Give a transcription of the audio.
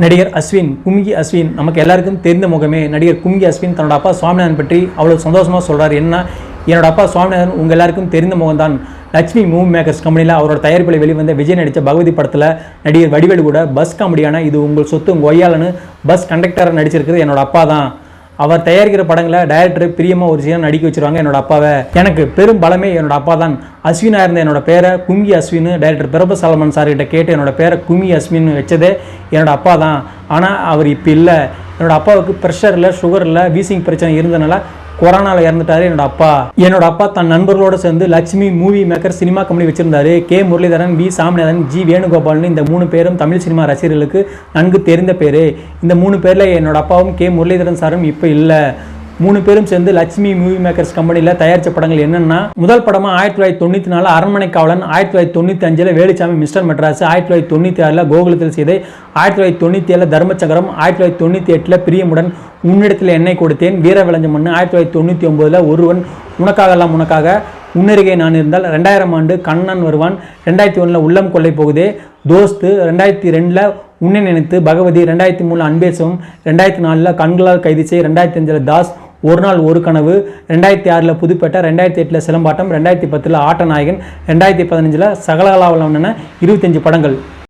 நடிகர் அஸ்வின் கும்கி அஸ்வின் நமக்கு எல்லாருக்கும் தெரிந்த முகமே நடிகர் கும்கி அஸ்வின் தன்னோட அப்பா சுவாமிநாதன் பற்றி அவ்வளோ சந்தோஷமாக சொல்கிறார் என்ன? என்னோட அப்பா சுவாமிநாதன் உங்கள் எல்லாருக்கும் தெரிந்த முகம்தான். லட்சுமி மூவி மேக்கர்ஸ் கம்பெனியில் அவரோட தயாரிப்பில் வெளிவந்த விஜய் நடித்த பகவதி படத்தில் நடிகர் வடிவேலு கூட பஸ் காமெடியான இது உங்கள் சொத்து உங்கள் ஒய்யாலன்னு பஸ் கண்டக்டராக நடிச்சிருக்கிறது என்னோட அப்பா தான் அவர் தயாரிக்கிற படங்களை டைரக்டர் பிரியமா ஒரு சீனா நடிக்க வச்சிருவாங்க. என்னோட அப்பாவை. எனக்கு பெரும் பலமே என்னோட அப்பா தான். அஸ்வினாக இருந்த என்னோட பேரை குங்கி அஸ்வின் டைரக்டர் பிரபு சாலமன் சார்கிட்ட கேட்டு என்னோட பேரை குங்கி அஸ்வின் வச்சதே என்னோட அப்பா தான். ஆனால் அவர் இப்போ இல்லை. என்னோட அப்பாவுக்கு ப்ரெஷர் இல்லை சுகர் இல்லை வீசிங் பிரச்சனை இருந்தனால கொரோனாவில் இறந்துட்டாரு. என்னோட அப்பா. என்னோட அப்பா தன் நண்பர்களோடு சேர்ந்து Lakshmi movie maker cinema company வச்சிருந்தாரு. K Muralidharan V Saminathan G வேணுகோபால்னு இந்த மூணு பேரும் தமிழ் சினிமா ரசிகர்களுக்கு நன்கு தெரிந்த பேர். இந்த மூணு பேரில் என்னோட அப்பாவும் கே முரளிதரன் சாரும் இப்போ இல்லை. மூணு பேரும் சேர்ந்து லட்சுமி மூவி மேக்கர்ஸ் கம்பெனியில் தயாரித்த படங்கள் என்னென்னா முதல் படமாக ஆயிரத்தி தொள்ளாயிரத்தி தொண்ணூற்றி நாலு அரண்மனை காவலன் ஆயிரத்தி தொள்ளாயிரத்தி தொண்ணூற்றி அஞ்சில் வேலுச்சாமி மிஸ்டர் மெட்ராஸ் ஆயிரத்தி தொள்ளாயிரத்தி தொண்ணூற்றி ஆறில் கோகுலத்தில் செய்தை ஆயிரத்தி தொள்ளாயிரத்தி தொண்ணூற்றி ஏழில் தர்மச்சக்கரம் ஆயிரத்தி தொள்ளாயிரத்தி தொண்ணூற்றி எட்டில் பிரியமுடன் உன்னிடத்தில் எண்ணெய் கொடுத்தேன் வீர விளைஞ்ச மண்ணு ஆயிரத்தி தொள்ளாயிரத்தி தொண்ணூற்றி ஒம்போதில் ஒருவன் உனக்காகலாம் உனக்காக உன்னருகே நான் இருந்தால் ரெண்டாயிரம் ஆண்டு கண்ணன் வருவான் ரெண்டாயிரத்தி ஒன்றில் உள்ளம் கொள்ளை போகுதே தோஸ்து ரெண்டாயிரத்தி ரெண்டில் உன்னை நினைத்து பகவதி ரெண்டாயிரத்தி மூணில் அன்பேசவம் ரெண்டாயிரத்தி நாலில் கண்களால் கைது செய் ரெண்டாயிரத்தி அஞ்சில் தாஸ் ஒரு நாள் ஒரு கனவு. ரெண்டாயிரத்தி ஆறில் புதுப்பேட்டை ரெண்டாயிரத்தி எட்டில் சிலம்பாட்டம் ரெண்டாயிரத்தி பத்தில் ஆட்டநாயகன் ரெண்டாயிரத்தி பதினஞ்சில் சகலகலாவலம்னு இருபத்தஞ்சு படங்கள்.